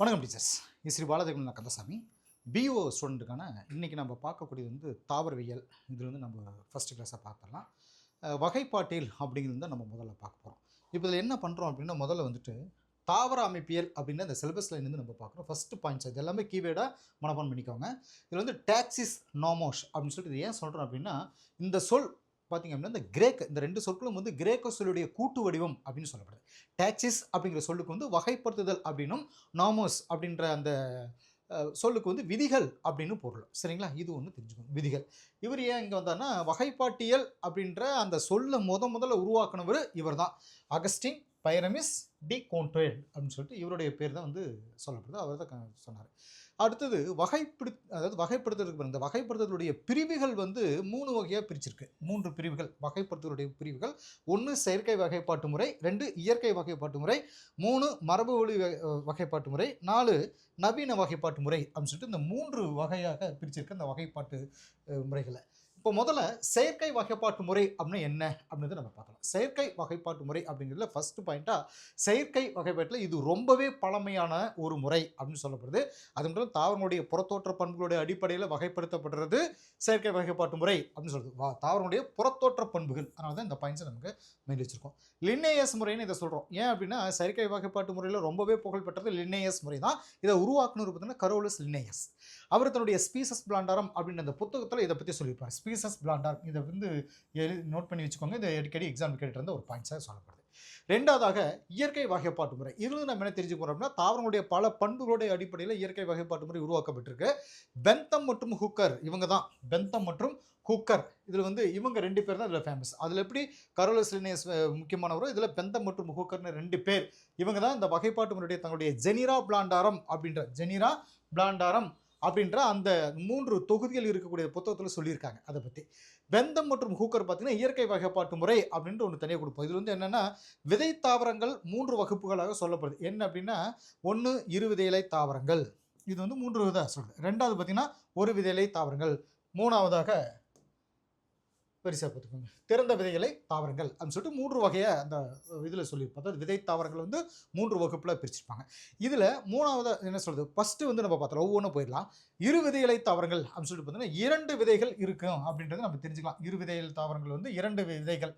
வணக்கம் டீச்சர்ஸ். ஸ்ரீ பாலதேவன் கந்தசாமி. பிஓ ஸ்டூடெண்ட்டுக்கான இன்றைக்கி நம்ம பார்க்கக்கூடியது வந்து தாவரவியல். இதில் வந்து நம்ம ஃபஸ்ட்டு கிளாஸாக பார்த்துடலாம். வகைப்பாட்டியல் அப்படிங்கிறது தான் நம்ம முதல்ல பார்க்க போகிறோம் இப்போ இதில் என்ன பண்ணுறோம் அப்படின்னா முதல்ல வந்துட்டு தாவர அமைப்பியல் அப்படின்னு அந்த சிலபஸில் இருந்து நம்ம பார்க்குறோம். ஃபஸ்ட்டு பாயிண்ட்ஸ் இது எல்லாமே கீவேர்டாக மனப்பான் பண்ணிக்கோங்க. இதில் வந்து டாக்ஸிஸ் நாமோஷ் அப்படின்னு சொல்லிட்டு இது ஏன் சொல்கிறோம் அப்படின்னா இந்த சொல் பார்த்தீங்க அப்படின்னா இந்த கிரேக் இந்த ரெண்டு சொற்களும் வந்து கிரேக்க சொல்லுடைய கூட்டு வடிவம் அப்படின்னு சொல்லப்படுது. டாக்ஸிஸ் அப்படிங்கிற சொல்லுக்கு வந்து வகைப்படுத்துதல் அப்படின்னும் நாமோஸ் அப்படின்ற அந்த சொல்லுக்கு வந்து விதிகள் அப்படின்னு பொருள். சரிங்களா? இது ஒன்று தெரிஞ்சுக்கணும். விதிகள். இவர் ஏன் இங்கே வந்தார்னா வகைப்பாட்டியல் அப்படின்ற அந்த சொல்லை முத முதல்ல உருவாக்குனவர் இவர் தான் அகஸ்டின் பைரமிஸ் டி கோன்ட்ரேட் அப்படின்னு சொல்லிட்டு இவருடைய பேர் தான் வந்து சொல்லப்படுது. அவர் தான் சொன்னார். அடுத்தது வகைப்படு அதாவது வகைப்படுத்துறதுக்கு இந்த வகைப்படுத்துதலுடைய பிரிவுகள் வந்து மூணு வகையாக பிரிச்சிருக்கு. மூன்று பிரிவுகள் வகைப்படுத்துதலுடைய பிரிவுகள். ஒன்று செயற்கை வகைப்பாட்டு முறை ரெண்டு இயற்கை வகைப்பாட்டு முறை மூணு மரபு வழி வகைப்பாட்டு முறை நாலு நவீன வகைப்பாட்டு முறை அப்படின்னு சொல்லிட்டு இந்த மூன்று வகையாக பிரிச்சிருக்கு அந்த வகைப்பாட்டு முறைகளை. இப்போ முதல்ல செயற்கை வகைப்பாட்டு முறை அப்படின்னா என்ன அப்படின்றத நம்ம பார்க்கலாம். செயற்கை வகைப்பாட்டு முறை அப்படிங்கிறதுல ஃபஸ்ட்டு பாயிண்ட்டாக செயற்கை வகைப்பாட்டில் இது ரொம்பவே பழமையான ஒரு முறை அப்படின்னு சொல்லப்படுது. அது மட்டும் தாவரங்களுடைய புறத்தோற்ற பண்புகளுடைய அடிப்படையில் வகைப்படுத்தப்படுறது செயற்கை வகைப்பாட்டு முறை அப்படின்னு சொல்லுது வா தாவரங்களுடைய புறத்தோற்ற பண்புகள். அதனால தான் இந்த பாயிண்ட்ஸை நமக்கு மெயில் வச்சிருக்கோம். லின்னேயஸ் முறைன்னு இதை சொல்கிறோம் ஏன் அப்படின்னா செயற்கை வகைப்பாட்டு முறையில் ரொம்பவே புகழ்பெற்றது லின்னேயஸ் முறை தான். இதை உருவாக்குனவர் பார்த்தீங்கன்னா கரோலஸ் லின்னேயஸ் அவர் தன்னுடைய ஸ்பீசஸ் பிளாண்டாரம் அப்படின்ற அந்த புத்தகத்தில் இதை பற்றி சொல்லியிருப்பார். ஸ்பீசஸ் பிளாண்டாரம் இதை வந்து நோட் பண்ணி வச்சுக்கோங்க. இதை அடிக்கடி எக்ஸாம் கேட்டு இருந்த ஒரு பாயிண்ட்ஸாக சொல்லப்படுது. ரெண்டாவதாக இயற்கை வகைப்பாட்டு முறை. இதில் நம்ம என்ன தெரிஞ்சுக்கிறோம் அப்படின்னா தாவரங்களுடைய பல பண்புகளுடைய அடிப்படையில் இயற்கை வகைப்பாட்டு முறை உருவாக்கப்பட்டிருக்கு. பெந்தம் மற்றும் ஹூக்கர் இவங்க தான் பெந்தம் மற்றும் ஹூக்கர் இதில் வந்து இவங்க ரெண்டு பேர் தான் இதில் ஃபேமஸ் அதில் எப்படி கரோலஸ் முக்கியமானவரோ இதில் பெந்தம் மற்றும் ஹூக்கர்னு ரெண்டு பேர். இவங்க தான் இந்த வகைப்பாட்டு முறையுடைய தங்களுடைய ஜெனிரா பிளாண்டாரம் அப்படின்ற ஜெனிரா பிளாண்டாரம் அப்படின்ற அந்த மூன்று தொகுதிகள் இருக்கக்கூடிய புத்தகத்தில் சொல்லியிருக்காங்க. அதை பற்றி வெந்தம் மற்றும் ஹூக்கர் பார்த்தீங்கன்னா இயற்கை வகைப்பாட்டு முறை அப்படின்ற ஒன்று தனியாக கொடுப்போம். இதில் வந்து என்னென்னா விதை தாவரங்கள் மூன்று வகுப்புகளாக சொல்லப்படுது. என்ன அப்படின்னா ஒன்று இரு விதையிலை தாவரங்கள். இது வந்து மூன்று விதம் சொல்கிறது ரெண்டாவது பார்த்திங்கன்னா ஒரு விதையிலை தாவரங்கள். மூணாவதாக பெருசாக பார்த்துக்கோங்க. திறந்த விதைகளை தாவரங்கள் அப்படின்னு சொல்லிட்டு மூன்று வகையை அந்த இதில் சொல்லியிருப்போம் அதாவது விதை தாவரங்கள் வந்து மூன்று வகுப்பில் பிரிச்சிருப்பாங்க. இதில் மூணாவது என்ன சொல்கிறது ஃபஸ்ட்டு வந்து நம்ம பார்த்தோம் ஒவ்வொன்றும் போயிடலாம். இரு விதைகளை தாவரங்கள் அப்படின்னு சொல்லிட்டு பார்த்தீங்கன்னா இரண்டு விதைகள் இருக்கும் அப்படின்றத நம்ம தெரிஞ்சுக்கலாம். இரு விதைகள் தாவரங்கள் வந்து இரண்டு விதைகள்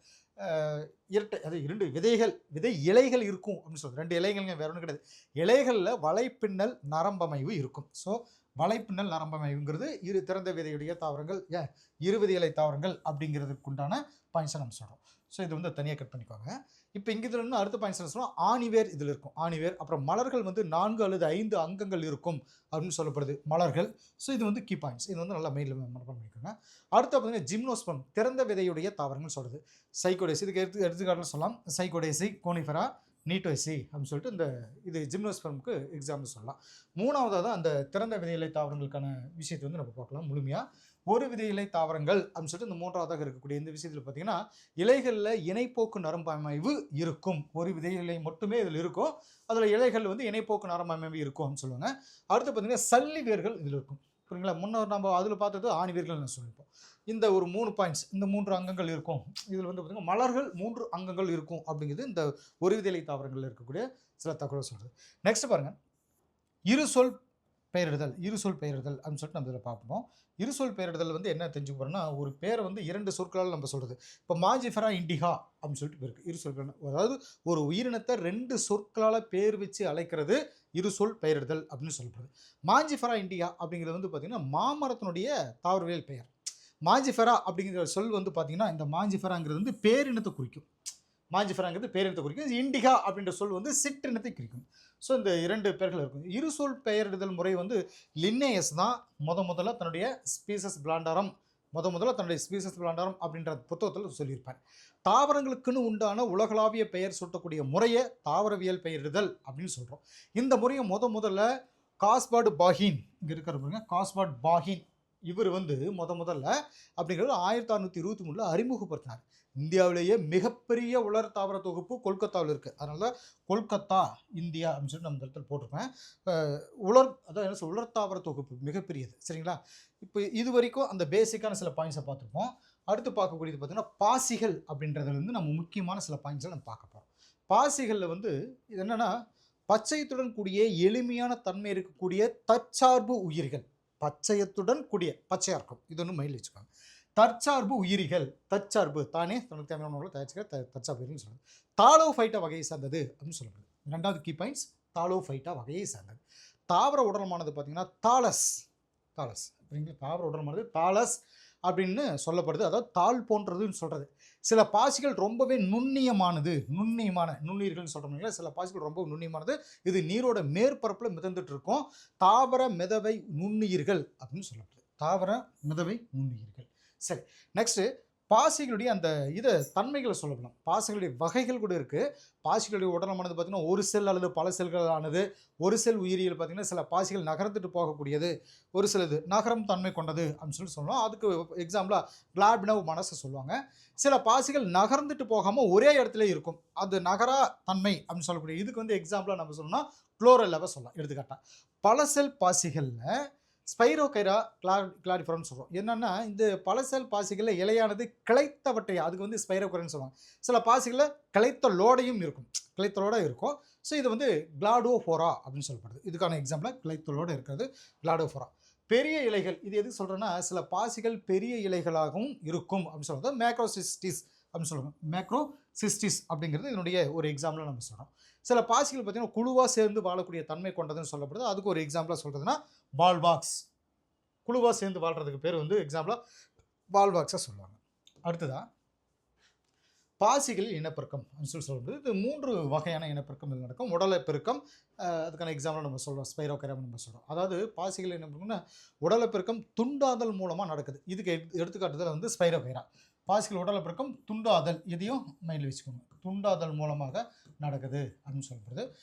இரட்டை அது இரண்டு விதைகள் விதை இலைகள் இருக்கும் அப்படின்னு சொல்கிறது ரெண்டு இலைகள்ங்க வேற ஒன்றும் கிடையாது. இலைகளில் வலைப்பின்னல் நரம்பமைவு இருக்கும். ஸோ வலைப்பின்னல் நரம்பமைவுங்கிறது இரு திறந்த விதையுடைய தாவரங்கள் ஏன் இருபது இலை தாவரங்கள் அப்படிங்கிறதுக்கு உண்டான பாயிண்ட்ஸை நம்ம சொல்கிறோம் ஸோ இது வந்து தனியாக கட் பண்ணிக்கோங்க. இப்போ இங்கே இதில் இன்னும் அடுத்த பாயிண்ட்ஸ் என்ன ஆணிவேர் இதில் இருக்கும். ஆணிவேர் அப்புறம் மலர்கள் வந்து நான்கு அல்லது ஐந்து அங்கங்கள் இருக்கும் அப்படின்னு சொல்லப்படுது மலர்கள். ஸோ இது வந்து கீ பாயிண்ட்ஸ் இது வந்து நல்லா மெயினில் மனப்பாடம் பண்ணிக்கோங்க. அடுத்து பார்த்தீங்கன்னா ஜிம்னோஸ்பம் திறந்த விதையுடைய தாவரங்கள் சொல்கிறது சைக்கோடேசி இதுக்கு எடுத்து எடுத்துக்காட்டில் சொல்லலாம். சைக்கோடேசி கோனிஃபெரா நீட்டோசி அப்படின்னு சொல்லிட்டு இந்த இது ஜிம்னோஸ்பர்முக்கு எக்ஸாம்பிள் சொல்லலாம். மூணாவதாக தான் அந்த திறந்த விதையிலை தாவரங்களுக்கான விஷயத்தை வந்து நம்ம பார்க்கலாம் முழுமையாக ஒரு விதையிலை தாவரங்கள் அப்படின்னு சொல்லிட்டு இந்த மூன்றாவதாக இருக்கக்கூடிய இந்த விஷயத்தில் பார்த்தீங்கன்னா இலைகளில் இணைப்போக்கு நரம்பமைவு இருக்கும். ஒரு விதையிலை மட்டுமே இதில் இருக்கும். அதில் இலைகள் வந்து இணைப்போக்கு நரம்பமைவு இருக்கும் அப்படின்னு சொல்லுவாங்க. அடுத்து பார்த்தீங்கன்னா சல்லி வேர்கள் இதில் இருக்கும். புரியுங்களா முன்னோர் நம்ம அதில் பார்த்தது ஆணி வேர்கள்னு சொல்லிப்போம் இந்த ஒரு மூணு பாயிண்ட்ஸ் இந்த மூன்று அங்கங்கள் இருக்கும். இதில் வந்து பார்த்திங்கன்னா மலர்கள் மூன்று அங்கங்கள் இருக்கும் அப்படிங்கிறது இந்த ஒரு விதையிலை தாவரங்களில் இருக்கக்கூடிய சில தகவல் சொல்கிறது நெக்ஸ்ட் பாருங்கள் இரு சொல் பெயரிடுதல் இரு சொல் பெயரிடுதல் அப்படின்னு சொல்லிட்டு நம்ம இதில் பார்ப்போம். இரு சொல் பெயரிடுதல் வந்து என்ன தெரிஞ்சுக்க போகிறோம்னா ஒரு பேரை வந்து இரண்டு சொற்களால் நம்ம சொல்கிறது இப்போ மாஜிஃபரா இண்டிகா அப்படின்னு சொல்லிட்டு இருக்குது இரு சொற்கள் அதாவது ஒரு உயிரினத்தை ரெண்டு சொற்களால் பேர் வச்சு அழைக்கிறது இரு சொல் பெயரிடுதல் அப்படின்னு சொல்லப்படுது. மாஞ்சிஃபரா இண்டிகா அப்படிங்கிறது வந்து பார்த்திங்கன்னா மாமரத்தினுடைய தாவரவியல் பெயர். மாஞ்சிஃபெரா அப்படிங்கிற சொல் வந்து பார்த்தீங்கன்னா இந்த மாஞ்சிஃபெராங்கிறது வந்து பேரினத்தை குறிக்கும். மாஞ்சிஃபெராங்கிறது பேரினத்தை குறிக்கும். இண்டிகா அப்படின்ற சொல் வந்து சிற்றினத்தை குறிக்கும். ஸோ இந்த இரண்டு பெயர்கள் இருக்கும். இரு சொல் பெயரிடுதல் முறை வந்து லின்னேயஸ் தான் முத முதல்ல தன்னுடைய ஸ்பீசஸ் பிளாண்டாரம் முத முதல்ல தன்னுடைய ஸ்பீசஸ் பிளாண்டாரம் அப்படின்ற புத்தகத்தில் சொல்லியிருப்பார். தாவரங்களுக்குன்னு உண்டான உலகளாவிய பெயர் சூட்டக்கூடிய முறையை தாவரவியல் பெயரிடுதல் அப்படின்னு சொல்கிறோம் இந்த முறையை முத முதல்ல காஸ்பாடு பாஹின் இங்கே இருக்கிற பாருங்க காஸ்பாட் பாஹின் இவர் வந்து முத முதல்ல அப்படிங்கிறது ஆயிரத்தி அறுநூற்றி இருபத்தி மூணில் அறிமுகப்படுத்தினார். இந்தியாவிலேயே மிகப்பெரிய உலர் தாவர தொகுப்பு கொல்கத்தாவில் இருக்குது அதனால தான் கொல்கத்தா இந்தியா அப்படின்னு சொல்லி நம்ம இந்த இடத்துல போட்டிருப்பேன். உலர் அதான் என்ன சொல்ல உலர் தாவர தொகுப்பு மிகப்பெரியது. சரிங்களா? இப்போ இது வரைக்கும் அந்த பேசிக்கான சில பாயிண்ட்ஸை பார்த்துருப்போம். அடுத்து பார்க்கக்கூடியது பார்த்திங்கன்னா பாசிகள் அப்படின்றதுலேருந்து நம்ம முக்கியமான சில பாயிண்ட்ஸை நம்ம பார்க்க போகிறோம் பாசிகளில் வந்து இது என்னென்னா பச்சையத்துடன் கூடிய எளிமையான தன்மை இருக்கக்கூடிய தற்சார்பு உயிர்கள். பச்சையத்துடன் கூடிய பச்சையாக இருக்கும். இது ஒன்று மைல் வச்சுக்கோங்க தற்சார்பு உயிரிகள். தற்சார்பு. தானே தனக்கு தேவையான உணவு தயாரிச்சுக்க த தற்சார்பு உயிரின்னு சொல்லுது தாலோ ஃபைட்டா வகையை சார்ந்தது அப்படின்னு சொல்லப்படுது ரெண்டாவது கீ பாயிண்ட்ஸ் தாலோ ஃபைட்டா வகையை சார்ந்தது. தாவர உடலமானது பார்த்தீங்கன்னா தாலஸ் தாலஸ் சரிங்களா தாவர உடலமானது தாலஸ் அப்படின்னு சொல்லப்படுது. அதாவது தாள் போன்றதுன்னு சொல்கிறது சில பாசிகள் ரொம்பவே நுண்ணியமானது. நுண்ணியமான நுண்ணுயிர்கள்னு சொல்கிறோம் சில பாசிகள் ரொம்ப நுண்ணியமானது. இது நீரோட மேற்பரப்பில் மிதந்துட்டு இருக்கும். தாவர மிதவை நுண்ணுயிர்கள் அப்படின்னு சொல்லப்படுது. தாவர மிதவை நுண்ணுயிர்கள். சரி நெக்ஸ்ட்டு பாசிகளுடைய அந்த இதை தன்மைகளை சொல்லலாம் பாசிகளுடைய வகைகள் கூட இருக்குது பாசிகளுடைய உடலமானது பார்த்திங்கன்னா ஒரு செல் அல்லது பல செல்களானது ஒரு செல் உயிரியல் பார்த்திங்கன்னா சில பாசிகள் நகர்ந்துட்டு போகக்கூடியது ஒரு சிலது நகரம் தன்மை கொண்டது அப்படின்னு சொல்லி சொல்லலாம் அதுக்கு எக்ஸாம்பிளாக கிளாட்னவ் மனசை சொல்லுவாங்க. சில பாசிகள் நகர்ந்துட்டு போகாமல் ஒரே இடத்துல இருக்கும். அது நகரா தன்மை அப்படின்னு சொல்லக்கூடிய இதுக்கு வந்து எக்ஸாம்பிளாக நம்ம சொல்லணும்னா குளோரல்லவை சொல்லலாம். எடுத்துக்காட்டாக பல செல் பாசிகளில் ஸ்பைரோகைரா கிளா கிளாரிஃபரம்னு சொல்கிறோம் என்னென்னா இந்த பல செல் பாசிகளில் இலையானது கிளைத்தவற்றை அதுக்கு வந்து ஸ்பைரோகரன்னு சொல்லுவாங்க. சில பாசிகளில் கிளைத்த லோடையும் இருக்கும். கிளைத்தலோட இருக்கும். ஸோ இது வந்து கிளாடோஃபோரா அப்படின்னு சொல்லப்படுது. இதுக்கான எக்ஸாம்பிளாக கிளைத்தலோடு இருக்கிறது கிளாடோஃபோரா. பெரிய இலைகள் இது எதுக்கு சொல்கிறேன்னா சில பாசிகள் பெரிய இலைகளாகவும் இருக்கும் அப்படின்னு சொல்கிறது மேக்ரோசிஸ்டிஸ் அப்படின்னு சொல்லுவாங்க. மேக்ரோசிஸ்டிஸ் அப்படிங்கிறது இதனுடைய ஒரு எக்ஸாம்பிளாக நம்ம சொல்கிறோம் சில பாசிகள் பார்த்திங்கன்னா குழுவாக சேர்ந்து வாழக்கூடிய தன்மை கொண்டதுன்னு சொல்லப்படுது. அதுக்கு ஒரு எக்ஸாம்பிளாக சொல்கிறதுனா பால்பாக்ஸ். குழுவாக சேர்ந்து வாழ்கிறதுக்கு பேர் வந்து எக்ஸாம்பிளாக பால்பாக்ஸாக சொல்லுவாங்க. அடுத்ததாக பாசிகளில் இனப்பெருக்கம் அப்படின்னு சொல்லி சொல்லும்போது இது மூன்று வகையான இனப்பெருக்கம் இது நடக்கும். உடலை பெருக்கம் அதுக்கான எக்ஸாம்பிள் நம்ம சொல்கிறோம் ஸ்பைரோகரம் நம்ம சொல்கிறோம் அதாவது பாசிகள் இனப்பெருக்கம்னா உடலப்பெருக்கம் உடலை பெருக்கம் துண்டாதல் மூலமாக நடக்குது. இதுக்கு எடு- எடுத்துக்காட்டுதல் வந்து ஸ்பைரோகைரா பாசிகள் உடலை பெருக்கம் துண்டாதல் இதையும் மைண்டில் வச்சுக்கோங்க. துண்டாதல் மூலமாக நடக்குது அப்படின்னு சொல்கிறது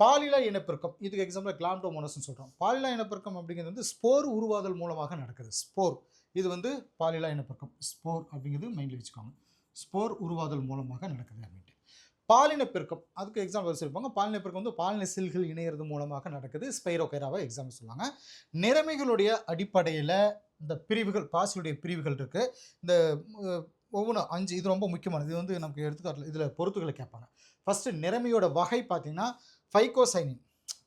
பாலிலா இனப்பெருக்கம் இதுக்கு எக்ஸாம்பிள் கிளாம்டோமோனஸ்னு சொல்கிறோம் பாலிலா இனப்பெருக்கம் அப்படிங்கிறது வந்து ஸ்போர் உருவாதல் மூலமாக நடக்குது. ஸ்போர். இது வந்து பாலிலா இனப்பெருக்கம். ஸ்போர் அப்படிங்கிறது மைண்டில் வச்சுக்கோங்க. ஸ்போர் உருவாதல் மூலமாக நடக்குது அப்படின்ட்டு. பாலின பெருக்கம் அதுக்கு எக்ஸாம்பிள் சொல்லியிருப்பாங்க பாலின பெருக்கம் வந்து பாலின செல்கள் இணையிறது மூலமாக நடக்குது. ஸ்பைரோகைராவை எக்ஸாம்பிள் சொல்லுவாங்க. நிலைமைகளுடைய அடிப்படையில் இந்த பிரிவுகள் பாசியுடைய பிரிவுகள் இருக்குது இந்த ஒவ்வொன்றும் அஞ்சு இது ரொம்ப முக்கியமானது. இது வந்து நமக்கு எடுத்துக்காட்டில் இதில் பொறுத்துகளை கேட்பாங்க. ஃபஸ்ட்டு நிறமையோட வகை பார்த்திங்கன்னா ஃபைகோசைனின்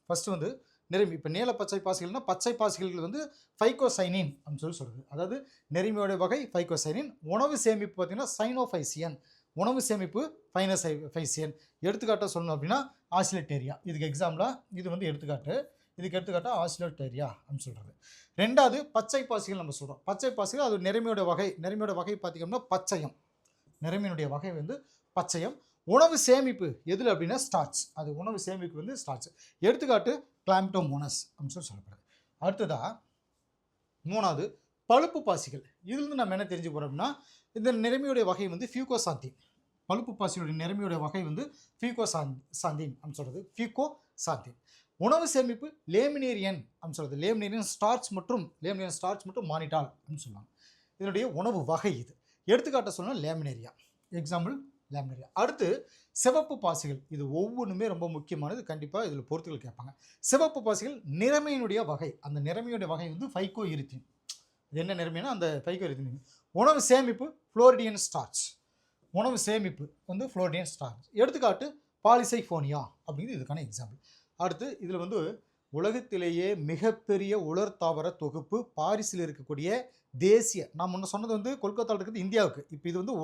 ஃபஸ்ட்டு வந்து நெருமி இப்போ நீல பச்சை பாசிகள்னா பச்சை பாசிகள் வந்து ஃபைகோசைனின் அப்படின்னு சொல்லி சொல்கிறது அதாவது நெருமையோட வகை ஃபைகோசைனின் உணவு சேமிப்பு பார்த்தீங்கன்னா சைனோஃபைசியன் உணவு சேமிப்பு ஃபைனசை ஃபைசியன் எடுத்துக்காட்டாக சொல்லணும் அப்படின்னா ஆசிலேட்டேரியா. இதுக்கு எக்ஸாம்பிளாக இது வந்து எடுத்துக்காட்டு. இதுக்கு எடுத்துக்காட்டாக ஆசிலேட்டேரியா அப்படின்னு சொல்கிறது ரெண்டாவது பச்சை பாசிகள் நம்ம சொல்கிறோம் பச்சை பாசிகள் அது நெருமையோட வகை. நெருமையோட வகை பார்த்திங்கன்னா பச்சையம். நெருமையினுடைய வகை வந்து பச்சையம். உணவு சேமிப்பு எதில் அப்படின்னா ஸ்டார்ச் அது உணவு சேமிப்பு வந்து ஸ்டார்ச் எடுத்துக்காட்டு கிளாம்டோமோனஸ் அப்படின்னு சொல்லி சொல்லப்படுது. அடுத்ததாக மூணாவது பழுப்பு பாசிகள். இதுலேருந்து நம்ம என்ன தெரிஞ்சு போகிறோம் அப்படின்னா இந்த நிறமையுடைய வகை வந்து ஃபியூகோ சாந்தின் பழுப்பு பாசிகளுடைய நிறமையுடைய வகை வந்து ஃபியூகோ சாந்தி சாந்தின் அப்படின்னு சொல்கிறது ஃபியூகோ சாந்தின் உணவு சேமிப்பு லேமினேரியன் அப்படின்னு சொல்கிறது லேமினேரியன் ஸ்டார்ச் மற்றும் லேமினேரியன் ஸ்டார்ச் மற்றும் மானிட்டால் அப்படின்னு சொல்லுவாங்க. இதனுடைய உணவு வகை இது. எடுத்துக்காட்ட சொன்னால் லேமினேரியா எக்ஸாம்பிள் லேமினேரியா அடுத்து சிவப்பு பாசிகள். இது ஒவ்வொன்றுமே ரொம்ப முக்கியமானது. கண்டிப்பாக இதில் பொறுத்துகள் கேட்பாங்க. சிவப்பு பாசிகள் நிறமையினுடைய வகை. அந்த நிறமையுடைய வகை வந்து ஃபைகோ இருத்தின் இது என்ன நிறமைனா அந்த ஃபைகோ இருத்தின் உணவு சேமிப்பு ஃப்ளோரிடியன் ஸ்டார்ச் உணவு சேமிப்பு வந்து ஃப்ளோரிடியன் ஸ்டார்ச் எடுத்துக்காட்டு பாலிசைஃபோனியா அப்படிங்கிறது இதுக்கான எக்ஸாம்பிள் அடுத்து இதில் வந்து உலகத்திலேயே மிகப்பெரிய உலர் தாவர தொகுப்பு பாரிஸில் இருக்கக்கூடிய தேசிய நான் முன்ன சொன்னது வந்து கொல்கத்தாவில் இருக்கிறது இந்தியாவுக்கு. இப்போ இது வந்து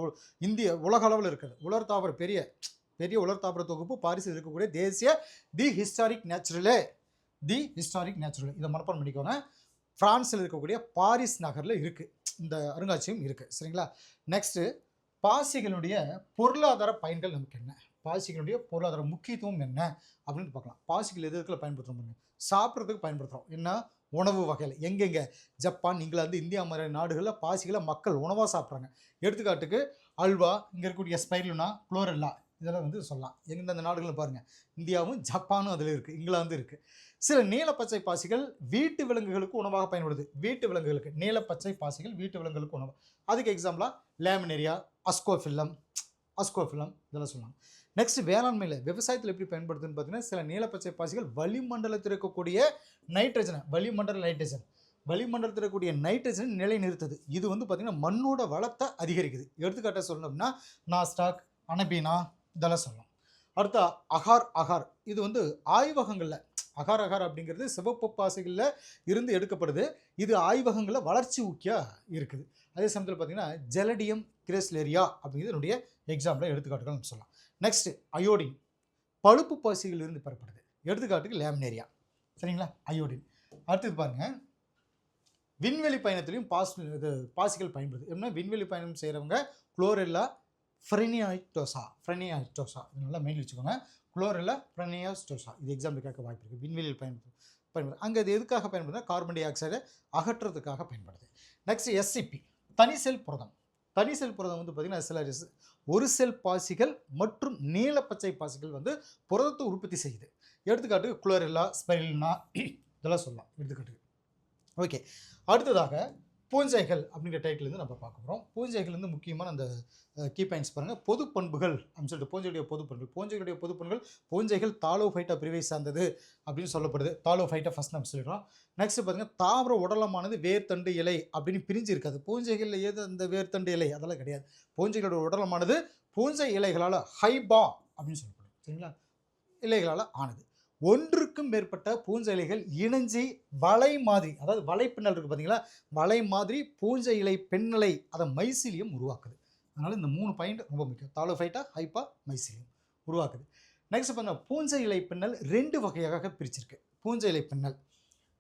இந்திய உலக அளவில் இருக்குது. உலர் தாவர பெரிய பெரிய உலர் தாவர தொகுப்பு பாரிஸில் இருக்கக்கூடிய தேசிய தி ஹிஸ்டாரிக் நேச்சுரலே தி ஹிஸ்டாரிக் நேச்சுரல். இதை மனப்பாடம் பண்ணிக்கோங்க. ஃப்ரான்ஸில் இருக்கக்கூடிய பாரிஸ் நகரில் இருக்குது இந்த அருங்காட்சியகம் இருக்குது சரிங்களா? நெக்ஸ்ட்டு பாசிகளுடைய பொருளாதார பயன்கள் நமக்கு என்ன? பாசிகளுடைய பொருளாதார முக்கியத்துவம் என்ன அப்படின்னு பார்க்கலாம். பாசிகள் எது எதுக்குள்ள பயன்படுத்துகிறோம் பாருங்க. சாப்பிட்றதுக்கு பயன்படுத்துகிறோம் என்ன? உணவு வகையில் எங்கெங்கே? ஜப்பான் இங்கிலாந்து இந்தியா மாதிரி நாடுகளில் பாசிகளை மக்கள் உணவாக சாப்பிட்றாங்க. எடுத்துக்காட்டுக்கு அல்வா இங்கே இருக்கக்கூடிய ஸ்பைலுனா குளோரெல்லா இதெல்லாம் வந்து சொல்லலாம். எந்தெந்த நாடுகளும் பாருங்கள் இந்தியாவும் ஜப்பானும் அதில் இருக்குது இங்கிலாந்து இருக்குது சில நீலப்பச்சை பாசிகள் வீட்டு விலங்குகளுக்கு உணவாக பயன்படுது. வீட்டு விலங்குகளுக்கு. நீலப்பச்சை பாசிகள் வீட்டு விலங்குகளுக்கு உணவு. அதுக்கு எக்ஸாம்பிளாக லேமினேரியா அஸ்கோஃபில்லம் அஸ்கோஃபிலம் இதெல்லாம் சொல்லலாம் நெக்ஸ்ட் வேளாண்மையில் விவசாயத்தில் எப்படி பயன்படுத்துன்னு பார்த்தீங்கன்னா சில நீலப்பச்சை பாசிகள் வளிமண்டலத்தில் இருக்கக்கூடிய நைட்ரஜனை வளிமண்டல நைட்ரஜன் வளிமண்டலத்தில் இருக்கக்கூடிய நைட்ரஜன் நிலைநிறுத்துது. இது வந்து பார்த்திங்கன்னா மண்ணோட வளத்தை அதிகரிக்குது. எடுத்துக்காட்டாக சொல்லணும்னா நாஸ்டாக் அனபீனா இதெல்லாம் சொல்லலாம். அடுத்த அகார் அகார். இது வந்து ஆய்வகங்களில் அகார் அகார் அப்படிங்கிறது சிவப்பு பாசைகளில் இருந்து எடுக்கப்படுது. இது ஆய்வகங்களில் வளர்ச்சி ஊக்கியாக இருக்குது. அதே சமயத்தில் பார்த்தீங்கன்னா ஜெலடியம் கிரேஸ்லேரியா அப்படிங்கிறது என்னுடைய எக்ஸாம்பிளை எடுத்துக்காட்டுகள் நம்ம சொல்லலாம். நெக்ஸ்ட் அயோடின் பழுப்பு பாசிகளிலிருந்து பெறப்படுது. எடுத்துக்காட்டுக்கு லேமினேரியா. சரிங்களா? அயோடின் அடுத்தது பாருங்கள் விண்வெளி பயணத்திலையும் பாஸ் இது பாசிகள் பயன்படுது. எப்படின்னா விண்வெளி பயணம் செய்கிறவங்க குளோரெல்லா ஃப்ரெனியாய்டோசா ஃப்ரெனியாய்டோசா. இது நல்லா மெயின் வச்சுக்கோங்க. குளோரெல்லா ஃப்ரெனியாஸ்டோசா இது எக்ஸாம்பிள் கேட்க வாய்ப்பு இருக்குது விண்வெளியில் பயன்படுது. பயன்படுது. அங்கே இது எதுக்காக பயன்படுதுன்னா கார்பன் டை ஆக்சைடை அகற்றுறதுக்காக பயன்படுது. நெக்ஸ்ட் எஸ்சிபி தனி செல் புரதம். தனி செல் புரதம் வந்து பார்த்திங்கன்னா சில ஒரு செல் பாசிகள் மற்றும் நீல பச்சை பாசிகள் வந்து புரதத்தை உற்பத்தி செய்யுது. எடுத்துக்காட்டுக்கு குளோரெல்லா ஸ்பெரிலினா இதெல்லாம் சொல்லலாம். எடுத்துக்காட்டுக்கு. ஓகே. அடுத்ததாக பூஞ்சைகள் அப்படிங்கிற டைட்டில் இருந்து நம்ம பார்க்க போகிறோம் பூஞ்சைகள் வந்து முக்கியமான அந்த கீ பாயிண்ட்ஸ் பாருங்கள் பொது பண்புகள் அப்படின்னு சொல்லிட்டு பூஞ்சைகளுடைய பொது பண்புகள். பூஞ்சைகளுடைய பொது பண்புகள் பூஞ்சைகள் தாலோ தாலோஃபைட்டா பிரிவை சார்ந்தது அப்படின்னு சொல்லப்படுது. தாலோ தாலோஃபைட்டா ஃபஸ்ட் நம்ம சொல்லிடுறோம் நெக்ஸ்ட் பார்த்தீங்கன்னா தாவர உடலமானது வேர்த்தண்டு இலை அப்படின்னு பிரிஞ்சு இருக்காது பூஞ்சைகளில் ஏது அந்த வேர்த்தண்டு இலை? அதெல்லாம் கிடையாது. பூஞ்சைகளோட உடலமானது பூஞ்சை இலைகளால் ஹைபா அப்படின்னு சொல்லப்படுது. சரிங்களா? இலைகளால் ஆனது. ஒன்றுக்கும் மேற்பட்ட பூஞ்சை இலைகள் இணைஞ்சி வலை மாதிரி அதாவது வலைப்பின்னல் இருக்குது பார்த்தீங்களா வலை மாதிரி பூஞ்சை இலை பெண்ணிலை அதை மைசிலியம் உருவாக்குது. அதனால் இந்த மூணு பாயிண்ட் ரொம்ப முக்கியம். தாலோஃபைட்டா ஹைப்பா மைசிலியம் உருவாக்குது. நெக்ஸ்ட் பார்த்தா பூஞ்சை இலை பின்னல் ரெண்டு வகையாக பிரிச்சிருக்கு. பூஞ்சை இலை பின்னல்.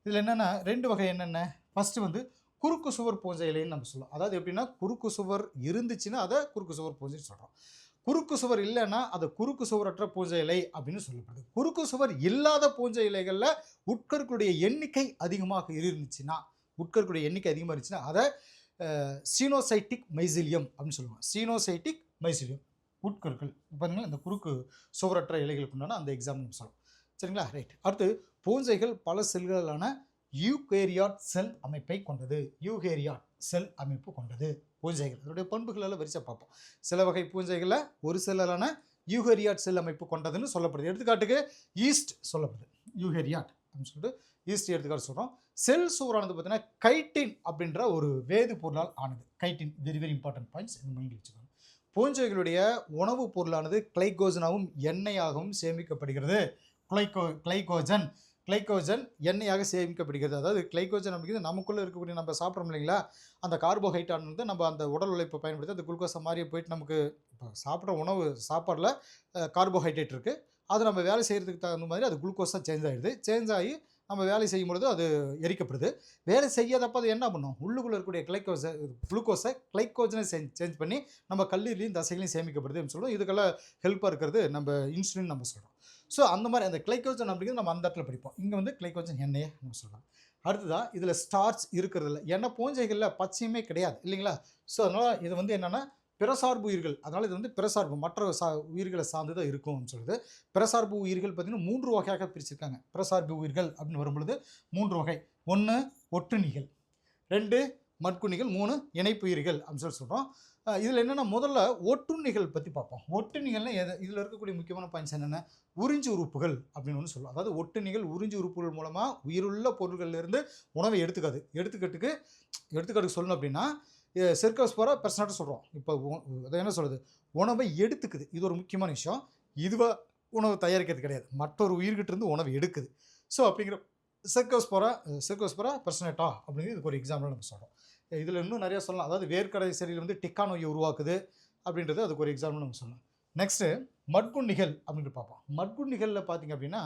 இதில் என்னென்னா ரெண்டு வகை என்னென்ன? ஃபஸ்ட்டு வந்து குறுக்கு சுவர் பூஞ்சை இலைன்னு நம்ம சொல்லுவோம். அதாவது எப்படின்னா குறுக்கு சுவர் இருந்துச்சுன்னா அதை குறுக்கு சுவர் பூஞ்சைன்னு சொல்கிறோம் குறுக்கு சுவர் இல்லைன்னா அதை குறுக்கு சுவரற்ற பூஞ்சை இலை அப்படின்னு சொல்லப்படுது. குறுக்கு சுவர் இல்லாத பூஞ்சை இலைகளில் உட்கருக்களுடைய எண்ணிக்கை அதிகமாக இருந்துச்சுன்னா உட்கருக்களுடைய எண்ணிக்கை அதிகமாக இருந்துச்சுன்னா அதை சீனோசைட்டிக் மைசிலியம் அப்படின்னு சொல்லுவாங்க. சீனோசைட்டிக் மைசிலியம் உட்கருக்கள் பார்த்தீங்கன்னா இந்த குறுக்கு சுவரற்ற இலைகளுக்கு உண்டான அந்த எக்ஸாம் நம்ம சொல்லலாம். சரிங்களா? ரைட் அடுத்து பூஞ்சைகள் பல செல்களான யூகேரியாட் செல் அமைப்பை கொண்டது. யூகேரியாட் செல் அமைப்பு கொண்டது. பூஞ்சைகள். அதனுடைய பண்புகளெல்லாம் வரிசை பார்ப்போம். சில வகை பூஞ்சைகளில் ஒரு செல்லான யூகேரியாட் செல் அமைப்பு கொண்டதுன்னு சொல்லப்படுது. எடுத்துக்காட்டுக்கு ஈஸ்ட் சொல்லப்படுது. யூகேரியாட் அப்படின்னு சொல்லிட்டு ஈஸ்ட் எடுத்துக்காட்டு சொல்கிறோம் செல் சூறானது பார்த்தீங்கன்னா கைட்டின் அப்படின்ற ஒரு வேது பொருளால் ஆனது. Chitin very very important points இந்த மைண்டில் வச்சுக்கோங்க பூஞ்சைகளுடைய உணவுப் பொருளானது கிளைகோஜனாகவும் எண்ணெயாகவும் சேமிக்கப்படுகிறது. கிளைகோ கிளைகோஜன் கிளைகோஜன் எண்ணெயாக சேமிக்கப்படுகிறது. அதாவது கிளைகோஜன் அப்படிங்கிறது நமக்குள்ளே இருக்கக்கூடிய நம்ம சாப்பிட்றோம் இல்லைங்களா? அந்த கார்போஹைட்ரானது நம்ம அந்த உடல் உழைப்பை பயன்படுத்தி அந்த குளுக்கோஸை மாதிரி போயிட்டு நமக்கு இப்போ சாப்பிட்ற உணவு சாப்பாடில் கார்போஹைட்ரேட் இருக்குது அது நம்ம வேலை செய்கிறதுக்கு தகுந்த மாதிரி அது குளுக்கோஸாக சேஞ்ச் ஆகிடுது சேஞ்ச் ஆகி நம்ம வேலை செய்யும் பொழுது அது எரிக்கப்படுது. வேலை செய்யாதப்ப அது என்ன பண்ணும்? உள்ளுக்குள்ளே இருக்கக்கூடிய கிளைக்கோஸை குளுக்கோஸை கிளைக்கோஜனை சேஞ்ச் சேஞ்ச் பண்ணி நம்ம கல்லீரலையும் தசைகளையும் சேமிக்கப்படுதுன்னு சொல்லுவோம் இதுக்கெல்லாம் ஹெல்ப்பாக இருக்கிறது நம்ம இன்சுலின் நம்ம சொல்கிறோம் ஸோ அந்த மாதிரி அந்த கிளைக்கோஜன் அப்படிங்கிறது நம்ம அந்த இடத்துல படிப்போம். இங்கே வந்து கிளைக்கோஜன் எண்ணெயை நம்ம சொல்கிறோம் அடுத்ததாக இதில் ஸ்டார்ச் இருக்கிறதில்ல எண்ணெய் பூஞ்சைகளில் பச்சையுமே கிடையாது இல்லைங்களா? ஸோ அதனால் இது வந்து என்னென்னா பிறசார்பு உயிர்கள். அதனால் இது வந்து பிறசார்பு மற்ற சா உயிர்களை சார்ந்து தான் இருக்கும்னு சொல்லுது பிறசார்பு உயிர்கள் பார்த்திங்கன்னா மூன்று வகையாக பிரிச்சிருக்காங்க. பிறசார்பு உயிர்கள் அப்படின்னு வரும்பொழுது மூன்று வகை. ஒன்று ஒட்டுணிகள் ரெண்டு மட்குணிகள் மூணு இணைப்பு உயிர்கள் அப்படின்னு சொல்லி சொல்கிறோம் இதில் என்னென்னா முதல்ல ஒட்டுண்ணிகள் பற்றி பார்ப்போம். ஒட்டுண்ணிகள்னா எது? இதில் இருக்கக்கூடிய முக்கியமான பாயிண்ட்ஸ் என்னென்ன? உறிஞ்சி உறுப்புகள் அப்படின்னு ஒன்று சொல்லுவோம். அதாவது ஒட்டுண்ணிகள் உறிஞ்சி உறுப்புகள் மூலமாக உயிருள்ள பொருள்கள்லேருந்து உணவை எடுத்துக்காது. எடுத்துக்கட்டுக்கு எடுத்துக்காட்டுக்கு சொல்லணும் அப்படின்னா செர்கோஸ்போரா பெர்சனாட்டு சொல்கிறோம் இப்போ அதை என்ன சொல்கிறது உணவை எடுத்துக்குது. இது ஒரு முக்கியமான விஷயம். இதுவாக உணவு தயாரிக்கிறது கிடையாது. மற்றொரு உயிர்கிட்டிருந்து உணவு எடுக்குது. ஸோ அப்படிங்கிற செர்கோஸ்போரா செர்கோஸ்போரா பெர்சனேட்டா அப்படிங்கிறது இதுக்கு ஒரு எக்ஸாம்பிள் நம்ம சொல்கிறோம் இதில் இன்னும் நிறைய சொல்லலாம். அதாவது வேர்க்கடை செடியில் வந்து டிக்கா நோயை உருவாக்குது அப்படின்றது அதுக்கு ஒரு எக்ஸாம்பிள் நம்ம சொல்லலாம் நெக்ஸ்ட்டு மட்குண்ணிகள் அப்படின்ட்டு பார்ப்போம். மட்குண்ணிகளில் பார்த்தீங்க அப்படின்னா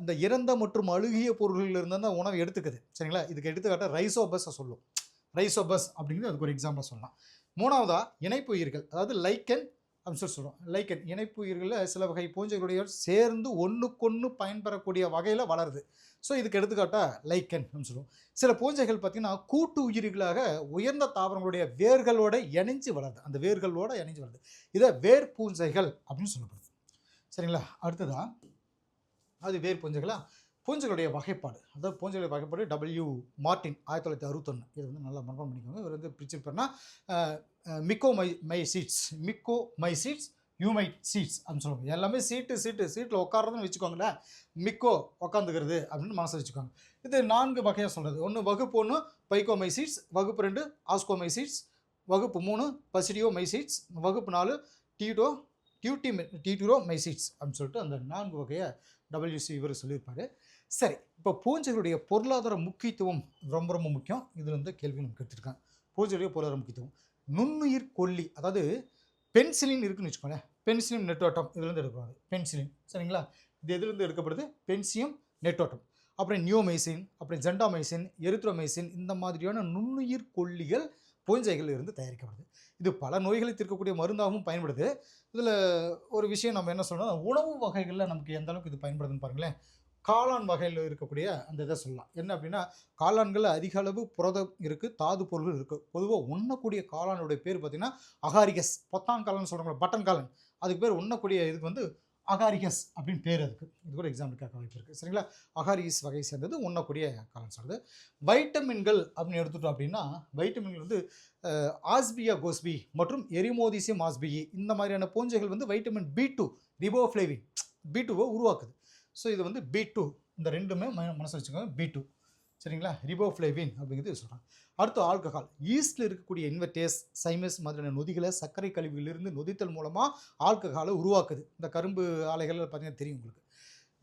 இந்த இறந்த மற்றும் அழுகிய பொருள்களில் இருந்து அந்த உணவு எடுத்துக்குது. சரிங்களா? இதுக்கு எடுத்துக்காட்ட ரைசோபஸை சொல்லும். ரைசோபஸ் அப்படிங்கிறது அதுக்கு ஒரு எக்ஸாம்பிள் சொல்லலாம். மூணாவதா இணைப்பு உயிர்கள். அதாவது லைக்கன் அப்படின்னு சொல்லி சொல்கிறோம் லைக்கன் இணைப்பு உயிர்களில் சில வகை பூஞ்சைகளுடைய சேர்ந்து ஒன்றுக்கொன்று பயன்பெறக்கூடிய வகையில் வளருது. ஸோ இதுக்கு எடுத்துக்காட்டா லைக்கன் அப்படின்னு சொல்லுவோம். சில பூஞ்சைகள் பார்த்திங்கன்னா கூட்டு உயிர்களாக உயர்ந்த தாவரங்களுடைய வேர்களோட இணைஞ்சு வளருது. அந்த வேர்களோட இணைஞ்சு வளருது. இதை வேர் பூஞ்சைகள் அப்படின்னு சொல்லப்படுது. சரிங்களா? அடுத்ததா? அது வேர் பூஞ்சைகளா? பூஞ்சைகளுடைய வகைப்பாடு. அதாவது பூஞ்சைகளுடைய வகைப்பாடு டபிள்யூ மார்டின் ஆயிரத்தி தொள்ளாயிரத்தி அறுபத்தொன்று இது வந்து நல்லா மனப்பாடம் பண்ணிக்கோங்க இவர் வந்து பிரிச்சிருப்பாருன்னா மிக்கோ மை மை சீட்ஸ். மிக்கோ மை சீட்ஸ் யூமைட் சீட்ஸ் அப்படின்னு சொல்லுவாங்க. எல்லாமே சீட்டு சீட்டு சீட்டில் உட்காரதுன்னு வச்சுக்கோங்களேன் மிக்கோ உட்காந்துக்கிறது அப்படின்னு மனசில் வச்சுக்கோங்க. இது நான்கு வகையாக சொல்கிறது ஒன்று வகுப்பு ஒன்று பைக்கோ மை சீட்ஸ் வகுப்பு ரெண்டு ஆஸ்கோ மை சீட்ஸ் வகுப்பு மூணு பசிடியோ மை சீட்ஸ் வகுப்பு நாலு டீடோ டியூட்டி டியூட்டிரோ மைசிட்ஸ் அப்படின்னு சொல்லிட்டு அந்த நான்கு வகையை டபிள்யூசி இவர் சொல்லியிருப்பார். சரி இப்போ பூஞ்சைகளுடைய பொருளாதார முக்கியத்துவம் ரொம்ப ரொம்ப முக்கியம். இதில் வந்து கேள்வி நமக்கு எடுத்திருக்காங்க. பூஞ்சைகளுடைய பொருளாதார முக்கியத்துவம். நுண்ணுயிர் கொல்லி அதாவது பென்சிலின் இருக்குன்னு வச்சுக்கோங்களேன். பென்சிலின் நெட்டோட்டம் இதுலேருந்து எடுக்கக்கூடாது பென்சிலின் சரிங்களா? இது எதுலேருந்து எடுக்கப்படுது? பென்சியம் நெட்டோட்டம். அப்புறம் நியோமைசின் அப்புறம் ஜெண்டாமைசின் எரித்ரோமைசின் இந்த மாதிரியான நுண்ணுயிர் கொல்லிகள் பூஞ்சைகள் இருந்து தயாரிக்கப்படுது. இது பல நோய்களை தீர்க்கக்கூடிய மருந்தாகவும் பயன்படுது. இதில் ஒரு விஷயம் நம்ம என்ன சொல்லணும் உணவு வகைகளில் நமக்கு எந்த அளவுக்கு இது பயன்படுதுன்னு பாருங்களேன். காளான் வகையில் இருக்கக்கூடிய அந்த இதை சொல்லலாம். என்ன அப்படின்னா காளான்களில் அதிக அளவு புரதம் இருக்குது தாது பொருள்கள் இருக்குது பொதுவாக உண்ணக்கூடிய காளானுடைய பேர் பார்த்திங்கன்னா அகாரிகஸ். பொத்தான் காளான் சொல்கிறாங்க பட்டன் காளான். அதுக்கு பேர் உண்ணக்கூடிய இதுக்கு வந்து அகாரிகஸ் அப்படின்னு பேர் அதுக்கு. இது கூட எக்ஸாம்பிளுக்காக வாய்ப்பு இருக்குது சரிங்களா? அகாரிகஸ் வகையை சேர்ந்தது உண்ணக்கூடிய காளான் சொல்கிறது வைட்டமின்கள் அப்படின்னு எடுத்துட்டோம் அப்படின்னா வைட்டமின்கள் வந்து ஆஸ்பியா கோஸ்பி மற்றும் எரிமோதிசியம் ஆஸ்பியி. இந்த மாதிரியான பூஞ்சைகள் வந்து vitamin B two riboflavin. B டூவை உருவாக்குது. ஸோ இது வந்து பி டூ இந்த ரெண்டுமே ம மனசு வச்சுக்கோங்க பி டூ சரிங்களா? ரிபோஃப்ளேவின் அப்படிங்கிறது சொல்கிறாங்க அடுத்து ஆல்கஹால் ஈஸ்டில் இருக்கக்கூடிய இன்வெர்டேஸ் சைமஸ் மாதிரியான நொதிகளை சர்க்கரை கழிவுகளிலிருந்து நொதித்தல் மூலமாக ஆல்கஹாலை உருவாக்குது. இந்த கரும்பு ஆலைகள் பார்த்தீங்கன்னா தெரியும் உங்களுக்கு.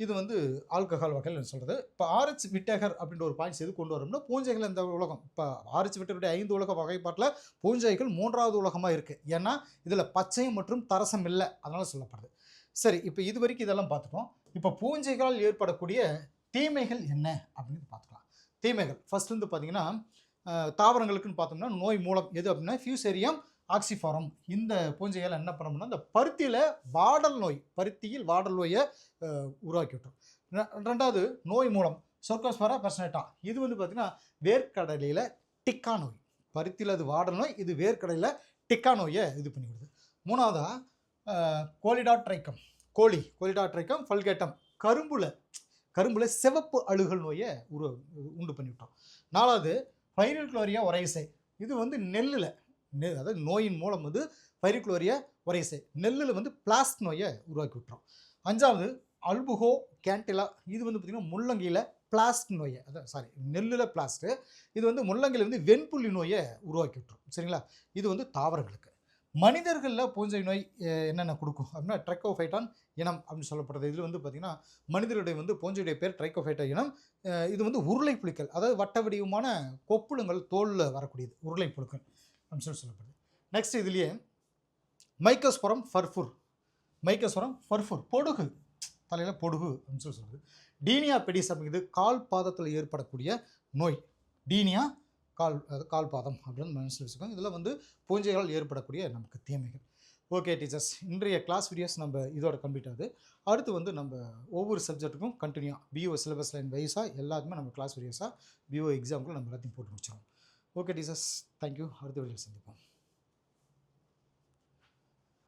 இது வந்து ஆல்கஹால் வகையில் சொல்கிறது இப்போ ஆர்எச் விட்டகர் அப்படின்ற ஒரு பாயிண்ட்ஸ் எது கொண்டு வரோம்னா பூஞ்சைகள் இந்த உலகம். இப்போ ஆர்எச் விட்டகருடைய ஐந்து உலக வகைப்பாட்டில் பூஞ்சைகள் மூன்றாவது உலகமாக இருக்குது ஏன்னா இதில் பச்சை மற்றும் தரசம் இல்லை. அதனால் சொல்லப்படுது. சரி இப்போ இது வரைக்கும் இதெல்லாம் பார்த்துட்டோம். இப்போ பூஞ்சைகளால் ஏற்படக்கூடிய தீமைகள் என்ன அப்படின்னு பார்த்துக்கலாம். தீமைகள். ஃபர்ஸ்ட் வந்து பார்த்தீங்கன்னா தாவரங்களுக்குன்னு பார்த்தோம்னா நோய் மூலம் எது அப்படின்னா ஃபியூசேரியம் ஆக்சிஃபாரம் இந்த பூஞ்சைகள் என்ன பண்ணோம்னா இந்த பருத்தியில் வாடல் நோய் பருத்தியில் வாடல் நோயை உருவாக்கி விட்டுரும். ரெ- ரெண்டாவது நோய் மூலம். சொர்க்கோஸ்பரா பெர்சனேட்டா இது வந்து பார்த்தீங்கன்னா வேர்க்கடலையில் டிக்கா நோய். பருத்தியில் அது வாடல் நோய் இது வேர்க்கடலையில் டிக்கா நோயை இது பண்ணி மூணாவதாக கோலிடா ட்ரைக்கம் கோழி கோலிடா ட்ரைக்கம் ஃபல்கேட்டம். கரும்புல கரும்புல சிவப்பு அழுகல் நோயை உரு உண்டு பண்ணிவிட்டோம். நாலாவது பைரிக்ளோரியா ஒரைசை. இது வந்து நெல்லில் நெ அதாவது நோயின் மூலம் வந்து பைரிக்ளோரியா ஒரைசை. நெல்லில் வந்து பிளாஸ்ட் நோயை உருவாக்கி விட்டுறோம் அஞ்சாவது அல்புகோ கேண்டிலா. இது வந்து பார்த்திங்கன்னா முள்ளங்கியில் பிளாஸ்ட் நோயை அதான் சாரி நெல்லில் பிளாஸ்ட்டு. இது வந்து முள்ளங்கியில் வந்து வெண்புள்ளி நோயை உருவாக்கி விட்டுரும். சரிங்களா? இது வந்து தாவரங்களுக்கு. மனிதர்களில் பூஞ்சை நோய் என்னென்ன கொடுக்கும்? அப்படின்னா ட்ரைக்கோஃபைட்டான் இனம் அப்படின்னு சொல்லப்படுறது. இதில் வந்து பார்த்திங்கன்னா மனிதருடைய வந்து பூஞ்சையுடைய பேர் ட்ரைக்கோஃபைட்டா இனம். இது வந்து உருளை புழுக்கள் அதாவது வட்ட வடிவமான கொப்புளுங்கள் தோலில் வரக்கூடியது உருளை புழுக்கள் அப்படின்னு சொல்லி சொல்லப்படுது. நெக்ஸ்ட் இதுலேயே மைக்கோஸ்பொரம் ஃபர்ஃபுர் மைக்கோஸ்பொரம் ஃபர்ஃபுர் பொடுகு தலையில் பொடுகு அப்படின்னு சொல்லி சொல்லுது டீனியா பெடிஸ் அப்படிங்கிறது கால் பாதத்தில் ஏற்படக்கூடிய நோய். டீனியா கால் கால் பாதம் அப்படின்னு மனசில் வச்சுக்கோங்க. இதில் வந்து பூஞ்சைகளால் ஏற்படக்கூடிய நமக்கு தீமைகள். Okay teachers. இன்றைய கிளாஸ் வீடியோஸ் நம்ம இதோட கம்ப்ளீட் ஆகுது. அடுத்து வந்து நம்ம ஒவ்வொரு சப்ஜெக்ட்டுக்கும் கண்டினியூ பிஓ சிலபஸ் லைன் வைஸாக எல்லாத்துக்குமே நம்ம கிளாஸ் வீடியோஸாக பிஓ எக்ஸாமுக்கு நம்ம எல்லாத்தையும் போட்டு முடிச்சிடும் ஓகே டீச்சர்ஸ். தேங்க்யூ அடுத்த வீடியோவில் சந்திப்போம்.